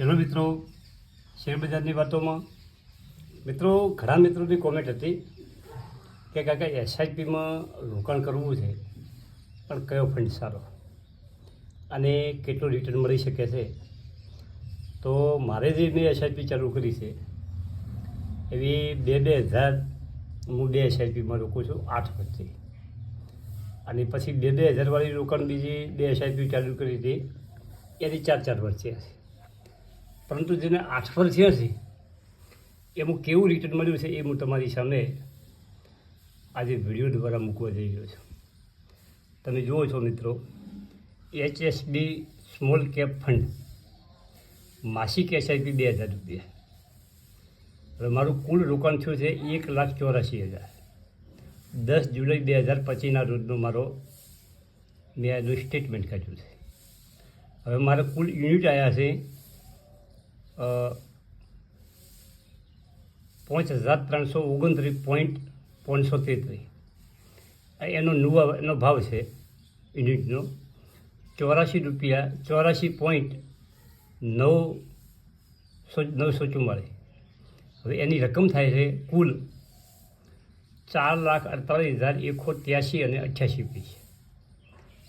Hello મિત્રો, શેરબજારની વાતોમાં. મિત્રો, ઘણા મિત્રોની કોમેન્ટ હતી કે કાકા, એસઆઈપીમાં રોકાણ કરવું છે, પણ કયો ફંડ સારો? અને કેટલું રિટર્ન મળી શકે છે? તો મારે જે મેં એસઆઈપી ચાલુ કરી છે, એવી બે બે હજાર હું બે એસઆઈપીમાં રોકું છું, આઠ વચ્ચે અને પછી બે બે હજારવાળી રોકાણ બીજી બે એસઆઈપી ચાલુ કરી હતી, એની ચાર ચાર વર્ષે હશે પરંતુ જેને આઠ વર્ષે હશે એમાં કેવું રિટર્ન મળ્યું છે એ હું તમારી સામે આજે વીડિયો દ્વારા મૂકવા જઈ રહ્યો છું. તમે જુઓ છો મિત્રો એચએસબી સ્મોલ કેપ ફંડ માસિક એસઆઈપી બે હજાર રૂપિયા. હવે મારું કુલ રોકાણ થયું છે એક લાખ ચોરાશી હજાર. દસ જુલાઈ બે હજાર પચીસના રોજનો મારો, મેં એનું સ્ટેટમેન્ટ કાઢ્યું છે. હવે મારા કુલ યુનિટ આવ્યા છે પાંચ હજાર ત્રણસો ઓગણત્રીસ પોઈન્ટ પાંચસો તેત્રીસ એનો નવા, એનો ભાવ છે યુનિટનો. ચોરાશી રૂપિયા ચોરાશી પોઈન્ટ નવ સો નવસો ચુમ્માળીસ હવે એની રકમ થાય છે કુલ ચાર લાખ અડતાલીસ હજાર એકસો ત્યાસી અને અઠ્યાસી રૂપિયા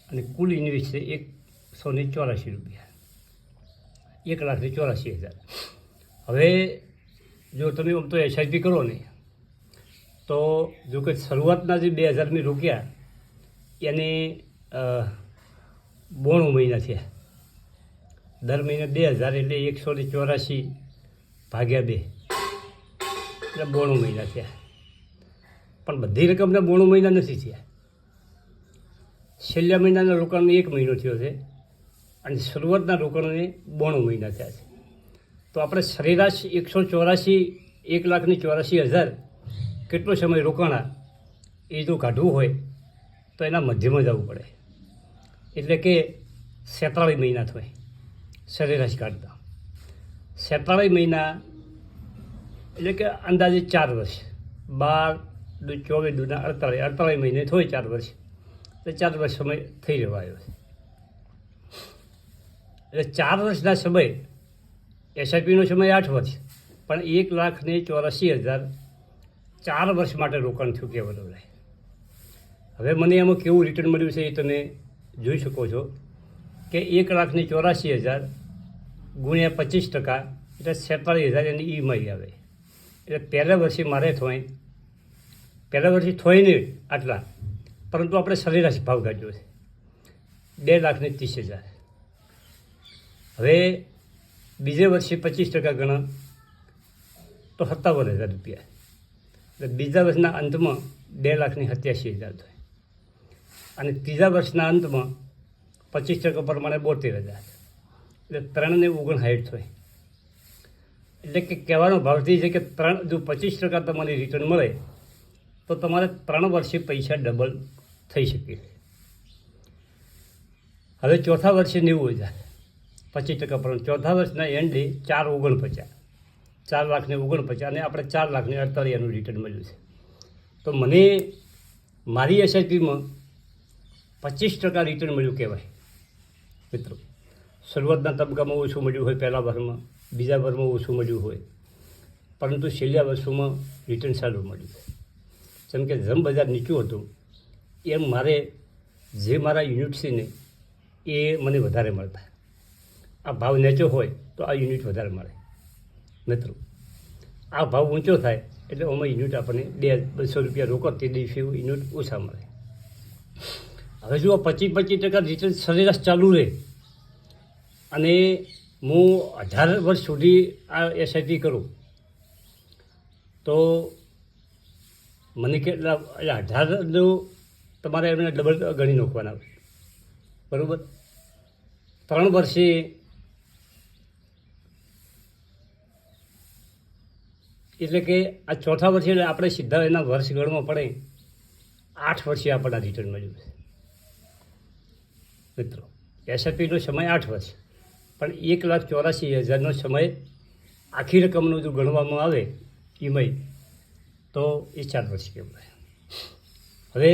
અને કુલ ઇન્વેસ્ટ છે એકસો ને ચોરાશી રૂપિયા. એક લાખની ચોરાસી હજાર. હવે જો તમે આમ તો એસઆઈપી કરો ને, તો જો કે શરૂઆતના જે બે હજાર રોક્યા એને બોણું મહિના થયા. દર મહિને બે હજાર એટલે એકસો ને ચોરાશી ભાગ્યા બે. એટલે બોણું મહિના થયા. પણ બધી રકમના બોણું મહિના નથી થયા. છેલ્લા મહિનાના રોકાણનો એક મહિનો થયો છે. અને શરૂઆતના રોકાણને બોણું મહિના થયા છે. તો આપણે સરેરાશ એકસો ચોરાશી, એક લાખની ચોરાશી હજાર કેટલો સમય રોકાણા એ જો કાઢવું હોય તો એના મધ્યમાં જવું પડે. એટલે કે સેતાળીસ મહિના થાય સરેરાશ કાઢતા. સેતાળીસ મહિના એટલે કે અંદાજે ચાર વર્ષ. બાર ચોવીસ દુના અડતાળીસ અડતાળીસ મહિને થોય ચાર વર્ષ. એટલે ચાર વર્ષ સમય થઈ રહ્યો આવ્યો છે. એટલે ચાર વર્ષના સમય, એસઆઈપીનો સમય આઠ વર્ષ, પણ એક લાખ ને ચોરાસી હજાર ચાર વર્ષ માટે રોકાણ થયું રહે હવે મને એમાં કેવું રિટર્ન મળ્યું છે એ તમે જોઈ શકો છો કે એક લાખ ને ચોરાસી હજાર ગુણ્યા પચીસ ટકા, એટલે સેતાળીસ હજાર એની ઈએમઆઈ આવે. એટલે પહેલા વર્ષે મારે થોય, પહેલા વર્ષે થોય નહીં આટલા, પરંતુ આપણે સરેરાશ ભાવ કાઢ્યો છે. બે લાખ ને ત્રીસ હજાર. હવે બીજે વર્ષે પચીસ ટકા ગણા તો સત્તાવન હજાર રૂપિયા. એટલે બીજા વર્ષના અંતમાં બે લાખની સત્યાસી હજાર થાય. અને ત્રીજા વર્ષના અંતમાં પચીસ ટકા પ્રમાણે બોતેર હજાર. એટલે ત્રણને ઓગણસાઠ થાય. એટલે કે કહેવાનો ભાવથી છે કે ત્રણ જો પચીસ ટકા તમારી રિટર્ન મળે, તો તમારે ત્રણ વર્ષે પૈસા ડબલ થઈ શકે. હવે ચોથા વર્ષે નેવું હજાર. પચીસ ટકા પરંતુ ચોથા વર્ષના એન્ડે ચાર ઓગણપચાસ. ચાર લાખને ઓગણપચાસ અને આપણે ચાર લાખને અડતાલીસ એનું રિટર્ન મળ્યું છે. તો મને મારી એસઆઈપીમાં પચીસ ટકા રિટર્ન મળ્યું કહેવાય. મિત્રો, શરૂઆતના તબક્કામાં ઓછું મળ્યું હોય પહેલા વર્ષમાં, બીજા વર્ષમાં ઓછું મળ્યું હોય. પરંતુ છેલ્લા વર્ષોમાં રિટર્ન સારું મળ્યું છે. જેમ કે જેમ બજાર નીચું હતું, એમ મારે જે મારા યુનિટ છે ને, એ મને વધારે મળતા. આ ભાવ નીચો હોય તો આ યુનિટ વધારે મળે. મિત્રો, આ ભાવ ઊંચો થાય એટલે ઓમાં યુનિટ આપણને બે બસો રૂપિયા રોકડ તે દિવસે યુનિટ ઓછા મળે. હવે જો પચીસ પચીસ ટકા રિટર્ન સરેરાશ ચાલુ રહે. અને હું અઢાર વર્ષ સુધી આ એસઆઈપી કરું. તો મને કેટલા, એટલે અઢારનું તમારે એમને ડબલ ગણી નાખવાના બરાબર? ત્રણ વર્ષે એટલે કે આ ચોથા વર્ષે આપણે સીધા એના વર્ષ ગણવા પડે. આઠ વર્ષે આપણને રિટર્ન મળ્યું છે. મિત્રો એસઆઈપીનો સમય આઠ વર્ષ. પણ એક લાખ ચોરાસી હજારનો સમય આખી રકમનું જો ગણવામાં આવે ઈમય તો એ ચાર વર્ષ કહેવાય હવે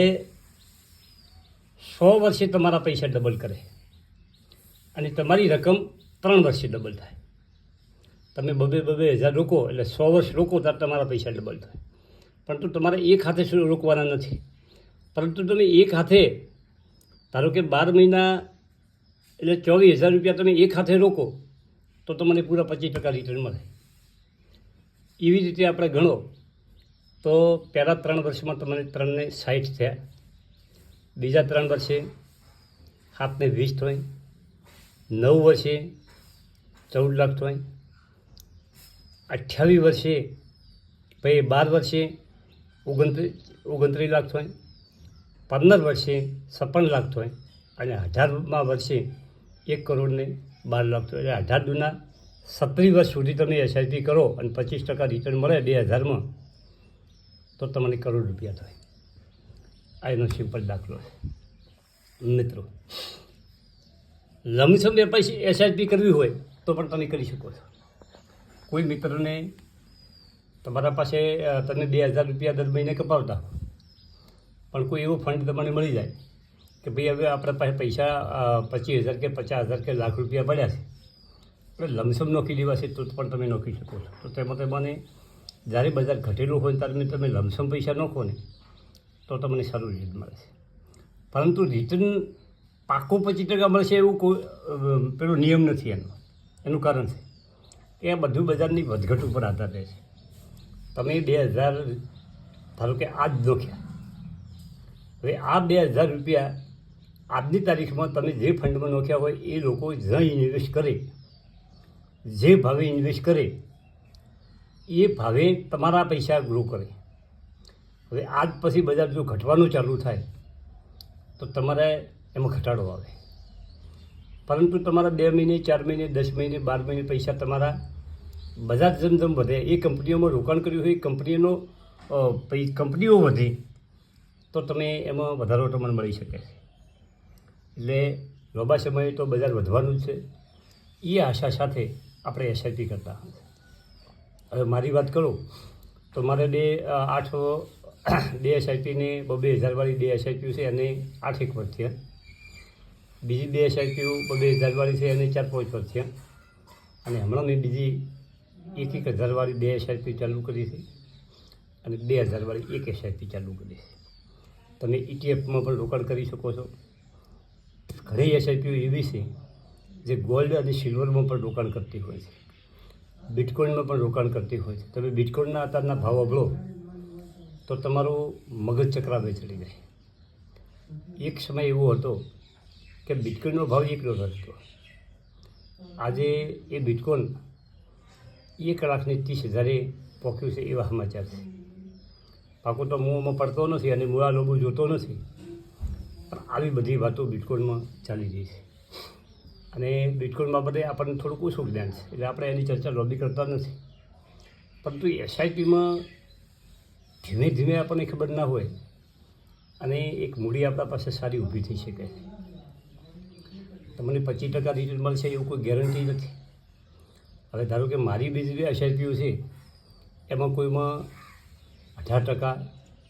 સો વર્ષે તમારા પૈસા ડબલ કરે. અને તમારી રકમ ત્રણ વર્ષે ડબલ થાય. તમે બબે બબે હજાર રોકો, એટલે સો વર્ષ રોકો ત્યારે તમારા પૈસા ડબલ થાય. પરંતુ તમારે એક હાથે રોકવાના નથી. પરંતુ તમે એક હાથે, ધારો કે બાર મહિના, એટલે ચોવીસ હજાર રૂપિયા તમે એક હાથે રોકો, તો તમને પૂરા પચીસ ટકા રિટર્ન મળે. એવી રીતે આપણે ગણો, તો પહેલાં ત્રણ વર્ષમાં તમને ત્રણને સાઠ થયા. બીજા ત્રણ વર્ષે સાતને વીસ થાય નવ વર્ષે ચૌદ લાખ થાય અઠ્યાવીસ વર્ષે, પછી બાર વર્ષે ઓગણત્રીસ ઓગણત્રીસ લાખ થાય, પંદર વર્ષે છપ્પન લાખ થાય અને અઢારમાં વર્ષે એક કરોડને બાર લાખ થાય. એટલે અઢાર દુના સત્રીસ વર્ષ સુધી તમે એસઆઈપી કરો અને પચીસ ટકા રિટર્ન મળે બે હજારમાં, તો તમને કરોડ રૂપિયા થાય. આ એનો સિમ્પલ દાખલો મિત્રો લમસમ એ પછી એસઆઈપી કરવી હોય તો પણ તમે કરી શકો છો. કોઈ મિત્રને તમારા પાસે તમને બે હજાર રૂપિયા દર મહિને કપાવતા પણ કોઈ એવો ફંડ તમને મળી જાય કે ભાઈ હવે આપણા પાસે પૈસા પચીસ હજાર કે પચાસ હજાર કે લાખ રૂપિયા પડ્યા છે. એટલે લમસમ નોખી દેવા છે તો પણ તમે નોખી શકો છો. તો તેમાં તમને જ્યારે બજાર ઘટેલું હોય ત્યારે તમે લમસમ પૈસા નોખો ને, તો તમને સારું રિઝલ્ટ મળે છે. પરંતુ રિટર્ન પાકું પચીસ ટકા મળશે એવું કોઈ પેલો નિયમ નથી એનો. એનું કારણ છે. આ બધું બજારની વધઘટ ઉપર આધાર રહે છે. તમે બે હજાર, ધારો કે આજ નોખ્યા હવે આ બે હજાર રૂપિયા આજની તારીખમાં તમે જે ફંડમાં નોખ્યા હોય એ લોકો જ્યાં ઇન્વેસ્ટ કરે. જે ભાવે ઇન્વેસ્ટ કરે, એ ભાવે તમારા પૈસા ગ્રો કરે. હવે આજ પછી બજાર જો ઘટવાનું ચાલુ થાય, તો તમારે એમાં ઘટાડો આવે. પરંતુ તમારા બે મહિને ચાર મહિને દસ મહિને બાર મહિને પૈસા તમારા બજાર જેમ જેમ વધે. એ કંપનીઓમાં રોકાણ કર્યું હોય અ, કંપનીઓ વધે તો તમે એમાં વધારો તમને મળી શકે એટલે લાંબા સમયે તો બજાર વધવાનું જ છે. એ આશા સાથે આપણે એસઆઈપી કરતા. હવે મારી વાત કરું તો મારે બે આઠ બે એસઆઈપીને બબે હજારવાળી બે એસઆઈપી છે અને આઠ એક વર્ષ થયા. બીજી બે એસઆઈપી બે હજારવાળી છે અને ચાર પાંચ વર્ષ થયા અને હમણાં મેં બીજી એક એક હજારવાળી બે એસઆઈપી ચાલુ કરી છે અને બે હજારવાળી એક એસઆઈપી ચાલુ કરી છે. તમે ઇટીએફમાં પણ રોકાણ કરી શકો છો. ઘણી એસઆઈપીઓ એવી છે જે ગોલ્ડ અને સિલ્વરમાં પણ રોકાણ કરતી હોય છે. બિટકોઇનમાં પણ રોકાણ કરતી હોય છે. તમે બિટકોઇનના અત્યારના ભાવ અબળો, તો તમારું મગજ ચક્રાવે ચડી જાય. એક સમય એવો હતો કે બિટકોઇનનો ભાવ એક ડોલર હતો. આજે એ બિટકોઇન એક લાખને ત્રીસ હજારે પહોંચ્યું છે એવા સમાચાર છે. પાકો તો મોંમાં પડતો નથી અને મૂળા લોબુ જોતો નથી. પણ આવી બધી વાતો બિટકોઇનમાં ચાલી રહી છે. અને બિટકોઇન બાબતે આપણને થોડુંક ઓછું જ્ઞાન છે. એટલે આપણે એની ચર્ચા લોબી કરતા નથી. પરંતુ એસઆઈપીમાં ધીમે ધીમે આપણને ખબર ના હોય અને એક મૂડી આપણા પાસે સારી ઊભી થઈ શકે તમને પચીસ ટકા રિટર્ન મળશે એવું કોઈ ગેરંટી નથી. હવે ધારો કે મારી બીજી બે એસઆઈપીઓ છે, એમાં કોઈમાં અઢાર ટકા,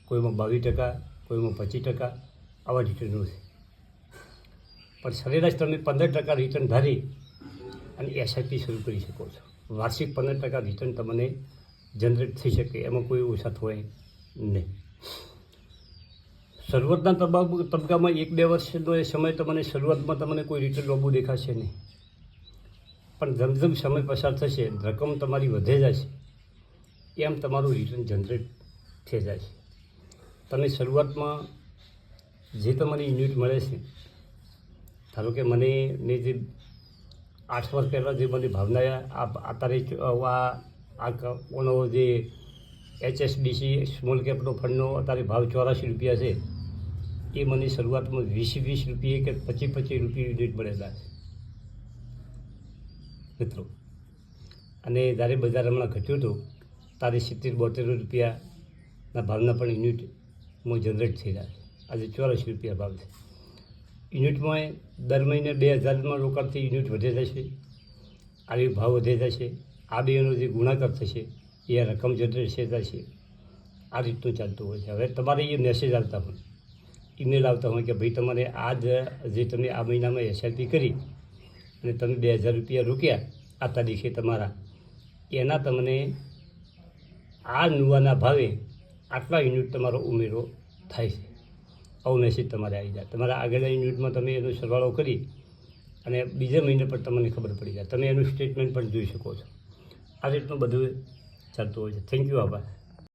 કોઈમાં બાવીસ ટકા, કોઈમાં પચીસ ટકા આવા રિટર્નો છે. પણ સરેરાશ તમે પંદર ટકા રિટર્ન ધારી અને એસઆઈપી શરૂ કરી શકો છો. વાર્ષિક પંદર ટકા રિટર્ન તમને જનરેટ થઈ શકે, એમાં કોઈ ઓછા હોય નહીં. શરૂઆતના તબક્ક તબક્કામાં એક બે વર્ષનો એ સમય તમને શરૂઆતમાં તમને કોઈ રિટર્ન લોબું દેખાશે નહીં. પણ જેમ સમય પસાર થશે, રકમ તમારી વધે જશે એમ તમારું રિટર્ન જનરેટ થઈ જાય છે. તમે શરૂઆતમાં જે તમારી યુનિટ મળે છે, ધારો કે મને મેં જે આઠ વર્ષ પહેલાં જે મને ભાવના આ ચ- આ ઓનો જે એચએસબીસી સ્મોલ કેપનો ફંડનો અત્યારે ભાવ ચોરાશી રૂપિયા છે. એ મને શરૂઆતમાં વીસ વીસ રૂપિયે કે પચીસ પચીસ રૂપિયા યુનિટ મળેલા છે. મિત્રો. અને જ્યારે બજાર હમણાં ઘટ્યું હતું ત્યારે સિત્તેર બોતેર રૂપિયાના ભાવના પણ યુનિટમાં જનરેટ થઈ રહ્યા છે. આજે ચોરાશી રૂપિયા ભાવ છે. યુનિટમાં દર મહિને બે હજારમાં રોકાણથી યુનિટ વધે જશે. આવી ભાવ વધે જશે. આ બેનો જે ગુણાકાર થશે, એ રકમ જનરેટ થઈ જશે આ રીતનું ચાલતું હોય છે. હવે તમારે એ મેસેજ આવતા હોય. ઈમેલ આવતા હોય કે ભાઈ તમારે આ જ જે તમે આ મહિનામાં એસઆઈપી કરી અને તમે બે હજાર રૂપિયા રોક્યા આ તારીખે તમારા, એના તમને આ નુવાના ભાવે આટલા યુનિટ તમારો ઉમેરો થાય છે. આવું મેસેજ તમારે આવી જાય. તમારા આગળના યુનિટમાં તમે એનો સરવાળો કરી અને બીજા મહિને પણ તમને ખબર પડી જાય. તમે એનું સ્ટેટમેન્ટ પણ જોઈ શકો છો. આ રીતનું બધું ચાલતું હોય છે. થેન્ક યુ આભાર.